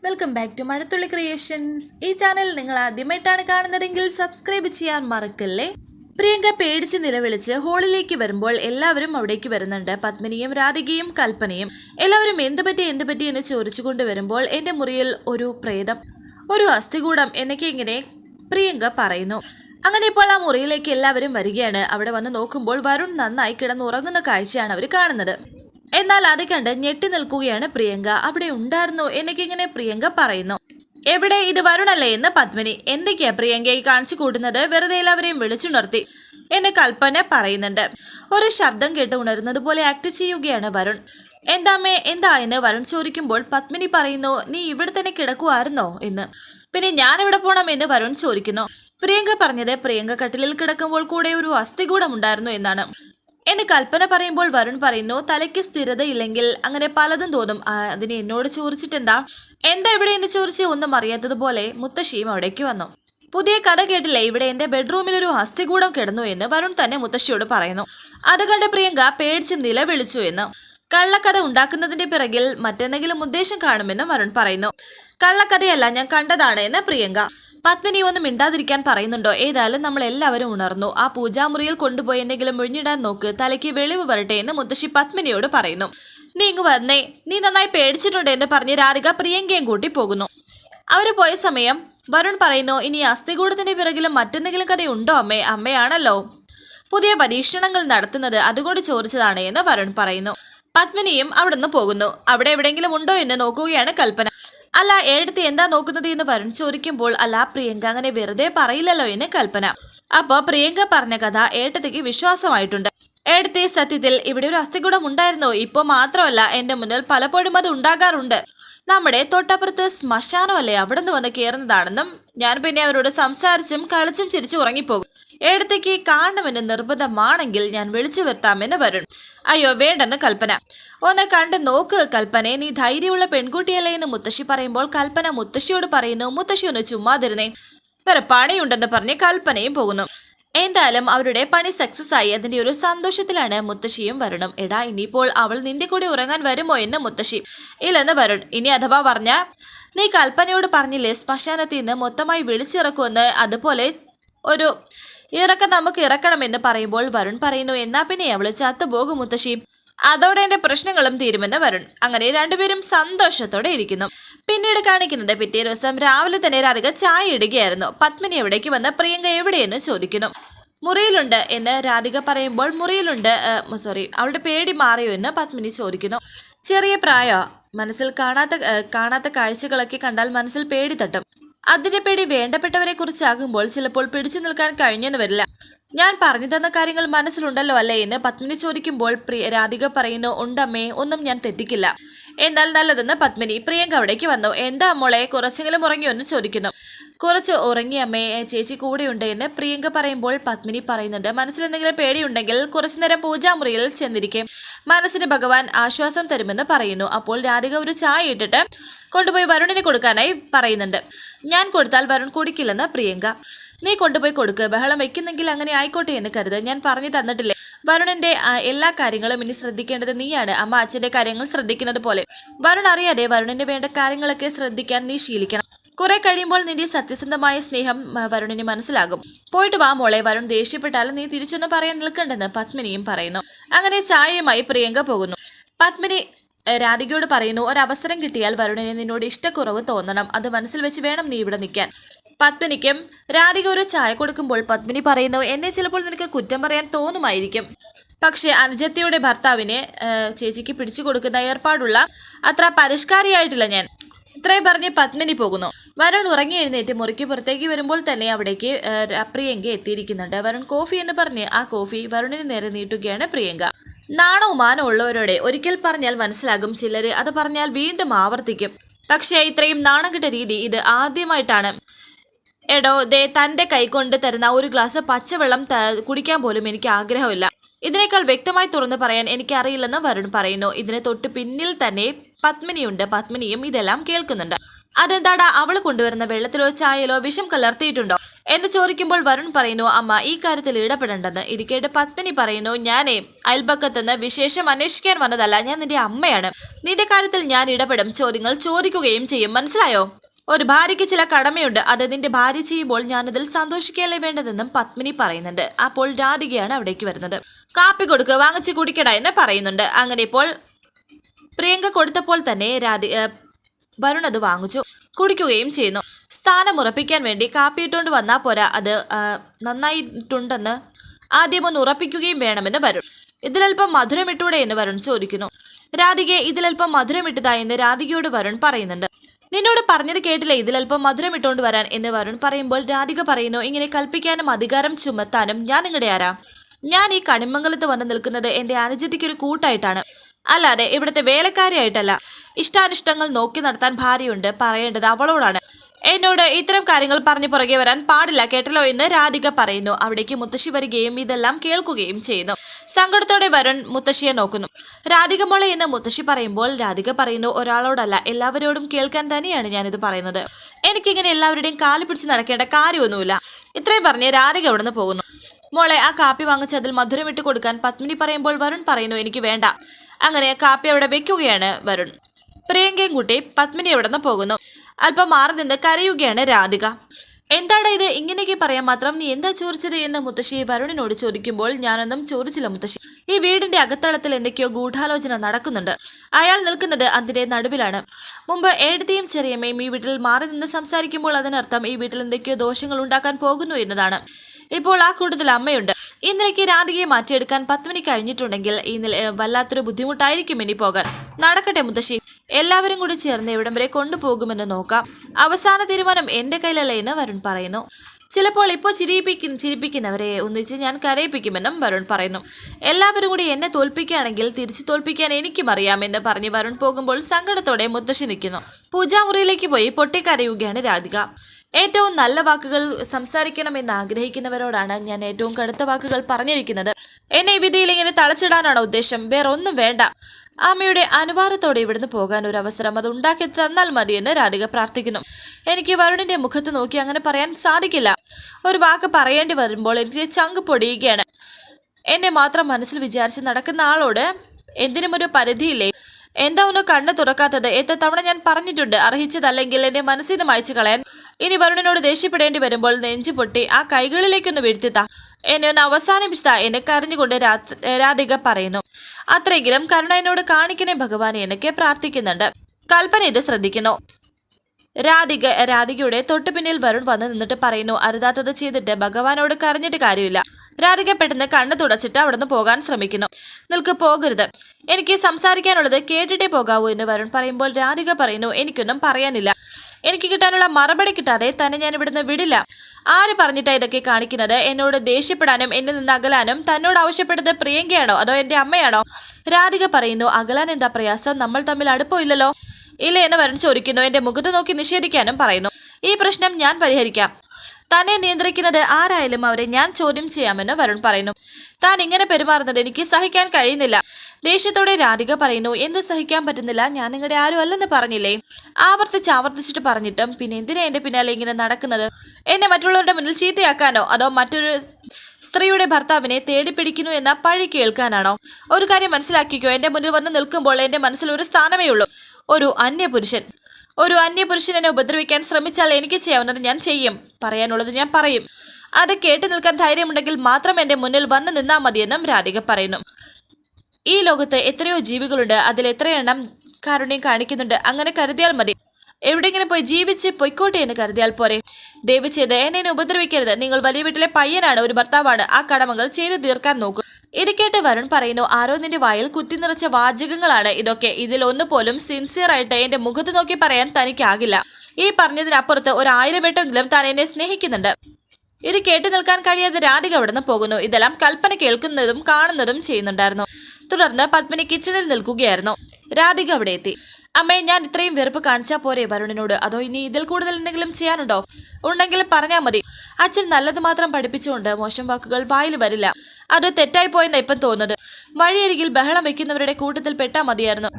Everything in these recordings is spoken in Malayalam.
Welcome back to Mazhathulli creations ഈ ചാനൽ നിങ്ങൾ ആദ്യമായിട്ടാണ് കാണുന്നതെങ്കിൽ സബ്സ്ക്രൈബ് ചെയ്യാൻ മറക്കല്ലേ? പ്രിയങ്ക പേടിച്ച് നിലവിളിച്ച് ഹോളിലേക്ക് വരുമ്പോൾ എല്ലാവരും അവിടേക്ക് വരുന്നുണ്ട്. പത്മിനിയും രാധികയും കൽപ്പനയും. എല്ലാവരും എന്ത് പറ്റി എന്ത് പറ്റി എന്ന് ചോദിച്ചുകൊണ്ട് വരുമ്പോൾ എന്റെ മുറിയിൽ ഒരു പ്രേതം ഒരു അസ്ഥികൂടം എന്നൊക്കെ ഇങ്ങനെ പ്രിയങ്ക പറയുന്നു. അങ്ങനെ ഇപ്പോൾ ആ മുറിയിലേക്ക് എല്ലാവരും വരികയാണ്. അവിടെ വന്ന് നോക്കുമ്പോൾ വരുൺ നന്നായി കിടന്നുറങ്ങുന്ന കാഴ്ചയാണ് അവർ കാണുന്നത്. എന്നാൽ അത് കണ്ട് ഞെട്ടി നിൽക്കുകയാണ് പ്രിയങ്ക. അവിടെ ഉണ്ടായിരുന്നു? എനിക്കിങ്ങനെ പ്രിയങ്ക പറയുന്നു. എവിടെ? ഇത് വരുണല്ലേ എന്ന് പത്മിനി. എന്തൊക്കെയാ പ്രിയങ്കയെ കാണിച്ചു കൂട്ടുന്നത്? വെറുതെ എല്ലാവരെയും വിളിച്ചുണർത്തി എന്ന് കൽപ്പന പറയുന്നുണ്ട്. ഒരു ശബ്ദം കേട്ട് ഉണരുന്നത് പോലെ ആക്ട് ചെയ്യുകയാണ് വരുൺ. എന്താമേ എന്താ എന്ന് വരുൺ ചോദിക്കുമ്പോൾ പത്മിനി പറയുന്നു നീ ഇവിടെ തന്നെ കിടക്കുമായിരുന്നോ എന്ന്. പിന്നെ ഞാൻ എവിടെ പോണം? എന്ന് വരുൺ ചോദിക്കുന്നു. പ്രിയങ്ക പറഞ്ഞത് പ്രിയങ്ക കട്ടിലിൽ കിടക്കുമ്പോൾ കൂടെ ഒരു അസ്ഥികൂടം ഉണ്ടായിരുന്നു എന്നാണ്. എന്ന് കൽപ്പന പറയുമ്പോൾ വരുൺ പറയുന്നു തലയ്ക്ക് സ്ഥിരതയില്ലെങ്കിൽ അങ്ങനെ പലതും തോന്നും. അതിന് എന്നോട് ചോദിച്ചിട്ടെന്താ? എന്താ ഇവിടെ എന്ന് ചോദിച്ച്? ഒന്നും അറിയാത്തതുപോലെ മുത്തശ്ശിയും അവിടേക്ക് വന്നു. പുതിയ കഥ കേട്ടില്ലേ? ഇവിടെ എന്റെ ബെഡ്റൂമിൽ ഒരു ഹസ്തികൂടം കിടന്നു എന്ന് വരുൺ തന്നെ മുത്തശ്ശിയോട് പറയുന്നു. അത് കണ്ട് പ്രിയങ്ക പേടിച്ച് നിലവിളിച്ചു എന്ന്. കള്ളക്കഥ ഉണ്ടാക്കുന്നതിന്റെ പിറകിൽ മറ്റെന്തെങ്കിലും ഉദ്ദേശം കാണുമെന്നും വരുൺ പറയുന്നു. കള്ളക്കഥയല്ല ഞാൻ കണ്ടതാണ് എന്ന് പ്രിയങ്ക. പത്മിനി ഒന്നും മിണ്ടാതിരിക്കാൻ പറയുന്നുണ്ടോ? ഏതായാലും നമ്മൾ എല്ലാവരും ഉണർന്നു. ആ പൂജാമുറിയിൽ കൊണ്ടുപോയി എന്തെങ്കിലും ഒഴിഞ്ഞിടാൻ നോക്ക്. തലയ്ക്ക് വെളിവ് വരട്ടെ എന്ന് മുത്തശ്ശി പത്മിനിയോട് പറയുന്നു. നീ ഇങ്ങ് വന്നേ. നീ നന്നായി പേടിച്ചിട്ടുണ്ട് എന്ന് പറഞ്ഞ് രാധിക പ്രിയങ്കയും കൂട്ടി പോകുന്നു. അവർ പോയ സമയം വരുൺ പറയുന്നു ഇനി അസ്ഥികൂടത്തിന്റെ പിറകിലും മറ്റെന്തെങ്കിലും കഥയുണ്ടോ അമ്മേ? അമ്മയാണല്ലോ പുതിയ പരീക്ഷണങ്ങൾ നടത്തുന്നത്. അതുകൊണ്ട് ചോദിച്ചതാണ് എന്ന് വരുൺ പറയുന്നു. പത്മിനിയും അവിടുന്ന് പോകുന്നു. അവിടെ എവിടെയെങ്കിലും ഉണ്ടോ എന്ന് നോക്കുകയാണ് കൽപ്പന. അല്ല ഏടത്തി എന്താ നോക്കുന്നത് എന്ന് വരുൺ ചോദിക്കുമ്പോൾ അല്ല പ്രിയങ്ക അങ്ങനെ വെറുതെ പറയില്ലല്ലോ എന്ന് കൽപ്പന. അപ്പോ പ്രിയങ്ക പറഞ്ഞ കഥ ഏട്ടത്തിക്ക് വിശ്വാസമായിട്ടുണ്ട്. ഏടത്തെ സത്യത്തിൽ ഇവിടെ ഒരു അസ്ഥികൂടം ഉണ്ടായിരുന്നോ. ഇപ്പോ മാത്രമല്ല എന്റെ മുന്നിൽ പലപ്പോഴും അത് ഉണ്ടാകാറുണ്ട്. നമ്മുടെ തൊട്ടപ്പുറത്ത് ശ്മശാനമല്ലേ അവിടെ നിന്ന് വന്ന് കയറുന്നതാണെന്നും ഞാൻ പിന്നെ അവരോട് സംസാരിച്ചും കളിച്ചും ചിരിച്ചു ഉറങ്ങിപ്പോകും. ഏടത്തേക്ക് കാണണമെന്ന് നിർബന്ധമാണെങ്കിൽ ഞാൻ വിളിച്ചു വരുത്താമെന്ന് വരുൺ. അയ്യോ വേണ്ടെന്ന് കൽപ്പന. ഒന്ന് കണ്ട് നോക്ക് കൽപ്പന നീ ധൈര്യമുള്ള പെൺകുട്ടിയല്ലേ എന്ന് മുത്തശ്ശി പറയുമ്പോൾ കൽപ്പന മുത്തശ്ശിയോട് പറയുന്നു മുത്തശ്ശി ഒന്ന് ചുമ്മാതിരുന്നേ വേറെ പണിയുണ്ടെന്ന് പറഞ്ഞ് കൽപ്പനയും പോകുന്നു. എന്തായാലും അവരുടെ പണി സക്സസ് ആയി. അതിന്റെ ഒരു സന്തോഷത്തിലാണ് മുത്തശ്ശിയും വരുണും. എടാ ഇനിയിപ്പോൾ അവൾ നിന്റെ കൂടെ ഉറങ്ങാൻ വരുമോ എന്ന് മുത്തശ്ശി. ഇല്ലെന്ന് വരുൺ. ഇനി അഥവാ പറഞ്ഞ നീ കൽപ്പനയോട് പറഞ്ഞില്ലേ ശ്മശാനത്തിൽ നിന്ന് മൊത്തമായി വിളിച്ചിറക്കുമെന്ന് അതുപോലെ ഒരു ഇറക്കം നമുക്ക് ഇറക്കണമെന്ന് പറയുമ്പോൾ വരുൺ പറയുന്നു എന്നാ പിന്നെ അവൾ ചത്തുപോകും മുത്തശ്ശി. അതോടെ എന്റെ പ്രശ്നങ്ങളും തീരുമെന്ന് വരുൺ അങ്ങനെ രണ്ടുപേരും സന്തോഷത്തോടെ ഇരിക്കുന്നു. പിന്നീട് കാണിക്കുന്നത് പിറ്റേ ദിവസം രാവിലെ തന്നെ രാധിക ചായ ഇടുകയായിരുന്നു. പത്മിനി എവിടേക്ക് വന്ന് പ്രിയങ്ക എവിടെയെന്ന് ചോദിക്കുന്നു. മുറിയിലുണ്ട് എന്ന് രാധിക പറയുമ്പോൾ മുറിയിലുണ്ട് സോറി അവളുടെ പേടി മാറിയോ എന്ന് പത്മിനി ചോദിക്കുന്നു. ചെറിയ പ്രായ? മനസ്സിൽ കാണാത്ത കാണാത്ത കാഴ്ചകളൊക്കെ കണ്ടാൽ മനസ്സിൽ പേടി തട്ടും. അതിന്റെ പേടി വേണ്ടപ്പെട്ടവരെ കുറിച്ചാകുമ്പോൾ ചിലപ്പോൾ പിടിച്ചു നിൽക്കാൻ കഴിഞ്ഞെന്ന് വരില്ല. ഞാൻ പറഞ്ഞു തന്ന കാര്യങ്ങൾ മനസ്സിലുണ്ടല്ലോ അല്ലേ എന്ന് പത്മിനി ചോദിക്കുമ്പോൾ പ്രിയ രാധിക പറയുന്നു ഉണ്ടമ്മേ ഒന്നും ഞാൻ തെറ്റിക്കില്ല. എന്നാൽ നല്ലതെന്ന് പത്മിനി പ്രിയങ്ക അവിടേക്ക് വന്നു. എന്താ മോളെ കുറച്ചെങ്കിലും ഉറങ്ങിയോ എന്ന് ചോദിക്കുന്നു. കുറച്ച് ഉറങ്ങി അമ്മേ ചേച്ചി കൂടെയുണ്ട് എന്ന് പ്രിയങ്ക പറയുമ്പോൾ പത്മിനി പറയുന്നുണ്ട്. മനസ്സിൽ എന്തെങ്കിലും പേടിയുണ്ടെങ്കിൽ കുറച്ചു നേരം പൂജാമുറിയിൽ ചെന്നിരിക്കെ. മനസ്സിന് ഭഗവാൻ ആശ്വാസം തരുമെന്ന് പറയുന്നു. അപ്പോൾ രാധിക ഒരു ചായ ഇട്ടിട്ട് കൊണ്ടുപോയി വരുണിന് കൊടുക്കാനായി പറയുന്നുണ്ട്. ഞാൻ കൊടുത്താൽ വരുൺ കുടിക്കില്ലെന്ന് പ്രിയങ്ക. നീ കൊണ്ടുപോയി കൊടുക്ക്. ബഹളം വയ്ക്കുന്നെങ്കിൽ അങ്ങനെ ആയിക്കോട്ടെ എന്ന് കരുത്. ഞാൻ പറഞ്ഞു തന്നിട്ടില്ലേ. വരുണിന്റെ എല്ലാ കാര്യങ്ങളും ഇനി ശ്രദ്ധിക്കേണ്ടത് നീയാണ്. അമ്മ അച്ഛന്റെ കാര്യങ്ങൾ ശ്രദ്ധിക്കുന്നത് പോലെ. വരുൺ അറിയാതെ വരുണിന് വേണ്ട കാര്യങ്ങളൊക്കെ ശ്രദ്ധിക്കാൻ നീ ശീലിക്കണം. കുറെ കഴിയുമ്പോൾ നിന്റെ സത്യസന്ധമായ സ്നേഹം വരുണിന് മനസ്സിലാകും. പോയിട്ട് വാ മോളെ വരുൺ ദേഷ്യപ്പെട്ടാലും നീ തിരിച്ചൊന്നും പറയാൻ നിൽക്കണ്ടെന്ന് പത്മിനിയും പറയുന്നു. അങ്ങനെ ചായയുമായി പ്രിയങ്ക പോകുന്നു. പത്മിനി രാധികയോട് പറയുന്നു ഒരവസരം കിട്ടിയാൽ വരുണിന് നിന്നോട് ഇഷ്ടക്കുറവ് തോന്നണം. അത് മനസ്സിൽ വെച്ച് വേണം നീ ഇവിടെ നിൽക്കാൻ. പത്മിനിക്കും രാധിക ഒരു ചായ കൊടുക്കുമ്പോൾ പത്മിനി പറയുന്നു എന്നെ ചിലപ്പോൾ നിനക്ക് കുറ്റം പറയാൻ തോന്നുമായിരിക്കും. പക്ഷേ അനുജത്തിയുടെ ഭർത്താവിനെ ചേച്ചിക്ക് പിടിച്ചു കൊടുക്കുന്ന ഏർപ്പാടുള്ള അത്ര പരിഷ്കാരിയായിട്ടില്ല ഞാൻ. ഇത്രയും പറഞ്ഞ് പത്മിനി പോകുന്നു. വരുൺ ഉറങ്ങി എഴുന്നേറ്റ് മുറിക്ക് പുറത്തേക്ക് വരുമ്പോൾ തന്നെ അവിടേക്ക് പ്രിയങ്ക എത്തിയിരിക്കുന്നുണ്ട്. വരുൺ കോഫി എന്ന് പറഞ്ഞ് ആ കോഫി വരുണിന് നേരെ നീട്ടുകയാണ് പ്രിയങ്ക. നാണവും മാനവും ഉള്ളവരോടെ ഒരിക്കൽ പറഞ്ഞാൽ മനസ്സിലാകും ചിലര്. അത് പറഞ്ഞാൽ വീണ്ടും ആവർത്തിക്കും. പക്ഷേ ഇത്രയും നാണം കിട്ട രീതി ഇത് ആദ്യമായിട്ടാണ്. എടോ ദേ തന്റെ കൈകൊണ്ട് തരുന്ന ഒരു ഗ്ലാസ് പച്ചവെള്ളം കുടിക്കാൻ പോലും എനിക്ക് ആഗ്രഹമില്ല. ഇതിനേക്കാൾ വ്യക്തമായി തുറന്നു പറയാൻ എനിക്ക് അറിയില്ലെന്ന് വരുൺ പറയുന്നു. ഇതിന് തൊട്ട് പിന്നിൽ തന്നെ പത്മിനിയുണ്ട്. പത്മിനിയും ഇതെല്ലാം കേൾക്കുന്നുണ്ട്. അതെന്താടാ? അവൾ കൊണ്ടുവരുന്ന വെള്ളത്തിലോ ചായയിലോ വിഷം കലർത്തിയിട്ടുണ്ടോ? എന്ന് ചോദിക്കുമ്പോൾ വരുൺ പറയുന്നു അമ്മ ഈ കാര്യത്തിൽ ഇടപെടേണ്ടെന്ന്. ഇരിക്കേട്ട് പത്മിനി പറയുന്നു ഞാനേ അയൽപക്കത്തുനിന്ന് വിശേഷം അന്വേഷിക്കാൻ വന്നതല്ല ഞാൻ നിന്റെ അമ്മയാണ്. നിന്റെ കാര്യത്തിൽ ഞാൻ ഇടപെടും. ചോദ്യങ്ങൾ ചോദിക്കുകയും ചെയ്യും. മനസ്സിലായോ? ഒരു ഭാര്യയ്ക്ക് ചില കടമയുണ്ട്. അത് നിന്റെ ഭാര്യ ചെയ്യുമ്പോൾ ഞാനതിൽ സന്തോഷിക്കല്ലേ വേണ്ടതെന്നും പത്മിനി പറയുന്നുണ്ട്. അപ്പോൾ രാധികയാണ് അവിടേക്ക് വരുന്നത്. കാപ്പി കൊടുക്കുക വാങ്ങിച്ച് കുടിക്കട എന്ന് പറയുന്നുണ്ട്. അങ്ങനെ ഇപ്പോൾ പ്രിയങ്ക കൊടുത്തപ്പോൾ തന്നെ രാധി വരുൺ അത് വാങ്ങിച്ചു. കുടിക്കുകയും ചെയ്യുന്നു. സ്ഥാനം ഉറപ്പിക്കാൻ വേണ്ടി കാപ്പിയിട്ടുകൊണ്ട് വന്നാൽ പോരാ. അത് നന്നായിട്ടുണ്ടെന്ന് ആദ്യം ഒന്ന് ഉറപ്പിക്കുകയും വേണമെന്ന് വരുൺ. ഇതിലൽപ്പം മധുരമിട്ടൂടെ എന്ന് വരുൺ ചോദിക്കുന്നു. രാധികയെ ഇതിലൽപ്പം മധുരമിട്ടതായി എന്ന് രാധികയോട് വരുൺ പറയുന്നുണ്ട്. നിന്നോട് പറഞ്ഞത് കേട്ടില്ല. ഇതിലൽപ്പം മധുരമിട്ടുകൊണ്ട് വരാൻ എന്ന് വരുൺ പറയുമ്പോൾ രാധിക പറയുന്നു ഇങ്ങനെ കൽപ്പിക്കാനും അധികാരം ചുമത്താനും ഞാൻ നിങ്ങളുടെ ആരാ? ഞാൻ ഈ കണിമംഗലത്ത് വന്ന് നിൽക്കുന്നത് എന്റെ അനുജത്തിക്ക് ഒരു കൂട്ടായിട്ടാണ്. അല്ലാതെ ഇവിടുത്തെ വേലക്കാരിയായിട്ടല്ല. ഇഷ്ടാനിഷ്ടങ്ങൾ നോക്കി നടത്താൻ ഭാര്യയുണ്ട്. പറയേണ്ടത് അവളോടാണ്. എന്നോട് ഇത്തരം കാര്യങ്ങൾ പറഞ്ഞു പുറകെ വരാൻ പാടില്ല. കേട്ടല്ലോ എന്ന് രാധിക പറയുന്നു. അവിടേക്ക് മുത്തശ്ശി വരികയും ഇതെല്ലാം കേൾക്കുകയും ചെയ്യുന്നു. സങ്കടത്തോടെ വരുൺ മുത്തശ്ശിയെ നോക്കുന്നു. രാധിക മോളെ എന്ന് മുത്തശ്ശി പറയുമ്പോൾ രാധിക പറയുന്നു ഒരാളോടല്ല എല്ലാവരോടും കേൾക്കാൻ തന്നെയാണ് ഞാനിത് പറയുന്നത്. എനിക്കിങ്ങനെ എല്ലാവരുടെയും കാൽ പിടിച്ച് നടക്കേണ്ട കാര്യമൊന്നുമില്ല. ഇത്രയും പറഞ്ഞ് രാധിക അവിടുന്ന് പോകുന്നു. മോളെ ആ കാപ്പി വാങ്ങിച്ചതിൽ മധുരം ഇട്ട് കൊടുക്കാൻ പത്മിനി പറയുമ്പോൾ വരുൺ പറയുന്നു എനിക്ക് വേണ്ട. അങ്ങനെ കാപ്പി അവിടെ വെക്കുകയാണ് വരുൺ. പ്രിയങ്കയും കുട്ടി പത്മിനി അവിടെ നിന്ന് പോകുന്നു? അല്പം മാറി നിന്ന് കരയുകയാണ് രാധിക. എന്താടാ ഇത്? ഇങ്ങനെയൊക്കെ പറയാൻ മാത്രം നീ എന്താ ചോദിച്ചത് എന്ന് മുത്തശ്ശി വരുണിനോട് ചോദിക്കുമ്പോൾ ഞാനൊന്നും ചോദിച്ചില്ല മുത്തശ്ശി. ഈ വീടിന്റെ അകത്തളത്തിൽ എന്തൊക്കെയോ ഗൂഢാലോചന നടക്കുന്നുണ്ട്. അയാൾ നിൽക്കുന്നത് അതിന്റെ നടുവിലാണ്. മുമ്പ് ഏടത്തെയും ചെറിയമ്മയും ഈ വീട്ടിൽ മാറി നിന്ന് സംസാരിക്കുമ്പോൾ അതിനർത്ഥം ഈ വീട്ടിൽ എന്തൊക്കെയോ ദോഷങ്ങൾ ഉണ്ടാക്കാൻ പോകുന്നു എന്നതാണ്. ഇപ്പോൾ ആ കൂട്ടത്തിൽ അമ്മയുണ്ട്. ഈ നിലയ്ക്ക് രാധികയെ മാറ്റിയെടുക്കാൻ പത്മിനി കഴിഞ്ഞിട്ടുണ്ടെങ്കിൽ ഈ വല്ലാത്തൊരു ബുദ്ധിമുട്ടായിരിക്കും ഇനി പോകാൻ. നടക്കട്ടെ മുത്തശ്ശി. എല്ലാവരും കൂടി ചേർന്ന് എവിടം വരെ കൊണ്ടുപോകുമെന്ന് നോക്കാം. അവസാന തീരുമാനം എന്റെ കയ്യിലല്ലേ എന്ന് വരുൺ പറയുന്നു. ചിലപ്പോൾ ഇപ്പോൾ ചിരിപ്പിക്കുന്ന ചിരിപ്പിക്കുന്നവരെ ഒന്നിച്ച് ഞാൻ കരയിപ്പിക്കുമെന്നും വരുൺ പറയുന്നു. എല്ലാവരും കൂടി എന്നെ തോൽപ്പിക്കുകയാണെങ്കിൽ തിരിച്ചു തോൽപ്പിക്കാൻ എനിക്കും അറിയാമെന്ന് പറഞ്ഞ് വരുൺ പോകുമ്പോൾ സങ്കടത്തോടെ മുത്തശ്ശി നിൽക്കുന്നു. പൂജാമുറിയിലേക്ക് പോയി പൊട്ടിക്കരയുകയാണ് രാധിക. ഏറ്റവും നല്ല വാക്കുകൾ സംസാരിക്കണമെന്ന് ആഗ്രഹിക്കുന്നവരോടാണ് ഞാൻ ഏറ്റവും കടുത്ത വാക്കുകൾ പറഞ്ഞിരിക്കുന്നത്. എന്നെ വിധിയിൽ ഇങ്ങനെ തളച്ചിടാനാണ് ഉദ്ദേശം? വേറെ ഒന്നും വേണ്ട. അമ്മയുടെ അനുവാദത്തോടെ ഇവിടുന്ന് പോകാൻ ഒരു അവസരം അത് ഉണ്ടാക്കി തന്നാൽ മതിയെന്ന് രാധിക പ്രാർത്ഥിക്കുന്നു. എനിക്ക് വരുണിന്റെ മുഖത്ത് നോക്കി അങ്ങനെ പറയാൻ സാധിക്കില്ല. ഒരു വാക്ക് പറയേണ്ടി വരുമ്പോൾ എനിക്ക് ചങ്ക് പൊടിയുകയാണ്. എന്നെ മാത്രം മനസ്സിൽ വിചാരിച്ച് നടക്കുന്ന ആളോട് എന്തിനും ഒരു പരിധിയില്ലേ? എന്താ ഒന്ന് കണ്ണ് തുറക്കാത്തത്? എത്ര തവണ ഞാൻ പറഞ്ഞിട്ടുണ്ട് അർഹിച്ചതല്ലെങ്കിൽ എന്റെ മനസ്സിൽ നിന്ന് മായ്ച്ചു കളയാൻ. ഇനി വരുണനോട് ദേഷ്യപ്പെടേണ്ടി വരുമ്പോൾ നെഞ്ചു പൊട്ടി ആ കൈകളിലേക്കൊന്ന് വീഴ്ത്തിത്താ. എന്നെ ഒന്ന് അവസാനിപ്പിച്ച എന്നെ കരഞ്ഞുകൊണ്ട് രാധിക പറയുന്നു. അത്രയെങ്കിലും കരുണ എന്നോട് കാണിക്കണേ ഭഗവാനെ എന്നൊക്കെ പ്രാർത്ഥിക്കുന്നുണ്ട്. കൽപ്പന ഇത് ശ്രദ്ധിക്കുന്നു. രാധിക രാധികയുടെ തൊട്ടു പിന്നിൽ വരുൺ വന്ന് നിന്നിട്ട് പറയുന്നു അരുതാത്തത് ചെയ്തിട്ട് ഭഗവാനോട് കരഞ്ഞിട്ട് കാര്യമില്ല. രാധിക പെട്ടെന്ന് കണ്ണു തുടച്ചിട്ട് അവിടുന്ന് പോകാൻ ശ്രമിക്കുന്നു. നിൽക്ക് പോകരുത്. എനിക്ക് സംസാരിക്കാനുള്ളത് കേട്ടിട്ടേ പോകാവൂ എന്ന് വരുൺ പറയുമ്പോൾ രാധിക പറയുന്നു എനിക്കൊന്നും പറയാനില്ല. എനിക്ക് കിട്ടാനുള്ള മറുപടി കിട്ടാതെ തന്നെ ഞാൻ ഇവിടുന്ന് വിടില്ല. ആര് പറഞ്ഞിട്ടാ ഇതൊക്കെ കാണിക്കുന്നത്? എന്നോട് ദേഷ്യപ്പെടാനും എന്നെ നിന്ന് അകലാനും തന്നോട് ആവശ്യപ്പെടുന്നത് പ്രിയങ്കയാണോ? അതോ എന്റെ അമ്മയാണോ? രാധിക പറയുന്നു അകലാൻ എന്താ പ്രയാസം? നമ്മൾ തമ്മിൽ അടുപ്പമില്ലല്ലോ ഇല്ല എന്ന് വരൺ ചോദിക്കുന്നു എന്റെ മുഖത്ത് നോക്കി നിഷേധിക്കാനും പറയുന്നു. ഈ പ്രശ്നം ഞാൻ പരിഹരിക്കാം. തന്നെ നിയന്ത്രിക്കുന്നത് ആരായാലും അവരെ ഞാൻ ചോദ്യം ചെയ്യാമെന്ന് വരുൺ പറയുന്നു. താൻ ഇങ്ങനെ പെരുമാറുന്നത് എനിക്ക് സഹിക്കാൻ കഴിയുന്നില്ല. ദേഷ്യത്തോടെ രാധിക പറയുന്നു എന്ത് സഹിക്കാൻ പറ്റുന്നില്ല? ഞാൻ നിങ്ങളുടെ ആരും അല്ലെന്ന് പറഞ്ഞില്ലേ? ആവർത്തിച്ച് ആവർത്തിച്ചിട്ട് പറഞ്ഞിട്ടും പിന്നെ എന്തിനാ എന്റെ പിന്നാലെ ഇങ്ങനെ നടക്കുന്നത്? എന്നെ മറ്റുള്ളവരുടെ മുന്നിൽ ചീത്തയാക്കാനോ അതോ മറ്റൊരു സ്ത്രീയുടെ ഭർത്താവിനെ തേടിപ്പിടിക്കുന്നു എന്ന പഴി കേൾക്കാനാണോ? ഒരു കാര്യം മനസ്സിലാക്കിക്കോ എന്റെ മുന്നിൽ വന്ന് നിൽക്കുമ്പോൾ എന്റെ മനസ്സിൽ ഒരു സ്ഥാനമേ ഉള്ളൂ. ഒരു അന്യപുരുഷൻ. ഒരു അന്യപുരുഷൻ എന്നെ ഉപദ്രവിക്കാൻ ശ്രമിച്ചാൽ എനിക്ക് ചെയ്യാവുന്നത് ഞാൻ ചെയ്യും. പറയാനുള്ളത് ഞാൻ പറയും. അത് കേട്ടു നിൽക്കാൻ ധൈര്യമുണ്ടെങ്കിൽ മാത്രം എന്റെ മുന്നിൽ വന്ന് നിന്നാ മതിയെന്നും രാധിക പറയുന്നു. ഈ ലോകത്ത് എത്രയോ ജീവികളുണ്ട്. അതിൽ എത്രയെണ്ണം കാരുണ്യം കാണിക്കുന്നുണ്ട്. അങ്ങനെ കരുതിയാൽ മതി. എവിടെയെങ്കിലും പോയി ജീവിച്ച് പൊയ്ക്കോട്ടെ എന്ന് കരുതിയാൽ പോരെ. ദയവ് ചെയ്ത് എന്നെ ഉപദ്രവിക്കരുത്. നിങ്ങൾ വലിയ വീട്ടിലെ പയ്യനാണ്. ഒരു ഭർത്താവാണ്. ആ കടമകൾ ചെയ്തു തീർക്കാൻ നോക്കൂ. ഇടയ്ക്കേട്ട് വരുൺ പറയുന്നു ആരോ നിന്റെ വായിൽ കുത്തി നിറച്ച വാചകങ്ങളാണ് ഇതൊക്കെ. ഇതിൽ ഒന്ന് പോലും സിൻസിയർ ആയിട്ട് എന്റെ മുഖത്ത് നോക്കി പറയാൻ തനിക്കാകില്ല. ഈ പറഞ്ഞതിനപ്പുറത്ത് ഒരു ആയിരം വട്ടമെങ്കിലും താൻ എന്നെ സ്നേഹിക്കുന്നുണ്ട്. ഇത് കേട്ടു നിൽക്കാൻ കഴിയാതെ രാധിക അവിടുന്ന് പോകുന്നു. ഇതെല്ലാം കൽപ്പന കേൾക്കുന്നതും കാണുന്നതും ചെയ്യുന്നുണ്ടായിരുന്നു. തുടർന്ന് പത്മിനി കിച്ചണിൽ നിൽക്കുകയായിരുന്നു. രാധിക അവിടെ എത്തി. അമ്മേ ഞാൻ ഇത്രയും വെറുപ്പ് കാണിച്ചാൽ പോരെ വരുണിനോട്. അതോ ഇനി ഇതിൽ കൂടുതൽ എന്തെങ്കിലും ചെയ്യാനുണ്ടോ? ഉണ്ടെങ്കിൽ പറഞ്ഞാൽ മതി. അച്ഛൻ നല്ലത് മാത്രം പഠിപ്പിച്ചുകൊണ്ട് മോശം വാക്കുകൾ വായിൽ വരില്ല. അത് തെറ്റായി പോയെന്നാ ഇപ്പം തോന്നുന്നത്. വഴിയരികിൽ ബഹളം വെക്കുന്നവരുടെ കൂട്ടത്തിൽ പെട്ടാ മതിയായിരുന്നു.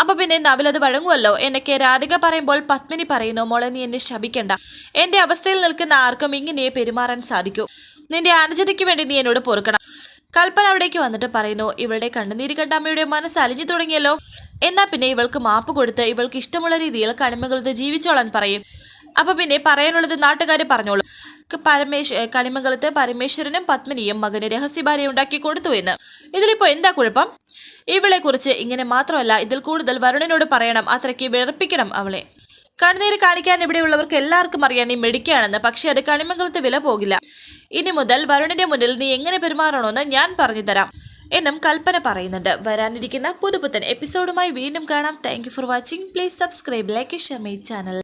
അപ്പൊ പിന്നെ നവിലത് വഴങ്ങുമല്ലോ എന്നൊക്കെ രാധിക പറയുമ്പോൾ പത്മിനി പറയുന്നു മോളെ നീ എന്നെ ശപിക്കണ്ട. എന്റെ അവസ്ഥയിൽ നിൽക്കുന്ന ആർക്കും ഇങ്ങനെ പെരുമാറാൻ സാധിക്കൂ. നിന്റെ അനുജതയ്ക്ക് വേണ്ടി നീ എന്നോട് പൊറുക്കണം. കൽപ്പന അവിടേക്ക് വന്നിട്ട് പറയുന്നു ഇവളുടെ കണ്ണുനീര് കണ്ട അമ്മയുടെ മനസ്സ് അലിഞ്ഞു തുടങ്ങിയല്ലോ. എന്നാ പിന്നെ ഇവൾക്ക് മാപ്പ് കൊടുത്ത് ഇവൾക്ക് ഇഷ്ടമുള്ള രീതിയിൽ കണിമകളത് ജീവിച്ചോളാൻ പറയും. അപ്പൊ പിന്നെ പറയാനുള്ളത് നാട്ടുകാർ പറഞ്ഞോളൂ. പരമേശ് കണിമംഗലത്ത് പരമേശ്വരനും പത്മിനിയും മകന് രഹസ്യഭാര്യ ഉണ്ടാക്കി കൊടുത്തു എന്ന്. ഇതിലിപ്പോ എന്താ കുഴപ്പം? ഇവളെ കുറിച്ച് ഇങ്ങനെ മാത്രമല്ല ഇതിൽ കൂടുതൽ വരുണനോട് പറയണം. അത്രയ്ക്ക് വിറപ്പിക്കണം അവളെ. കണ്ണുനീര് കാണിക്കാൻ ഇവിടെയുള്ളവർക്ക് എല്ലാവർക്കും അറിയാൻ നീ മെടുക്കുകയാണെന്ന് പക്ഷേ അത് കണിമംഗലത്ത് വില പോകില്ല. ഇനി മുതൽ വരുണിന്റെ മുന്നിൽ നീ എങ്ങനെ പെരുമാറണമെന്ന് ഞാൻ പറഞ്ഞു തരാം എന്നും കൽപ്പന പറയുന്നുണ്ട്. വരാനിരിക്കുന്ന പുതുപുത്തൻ എപ്പിസോഡുമായി വീണ്ടും കാണാം. Thank for watching please subscribe like share my channel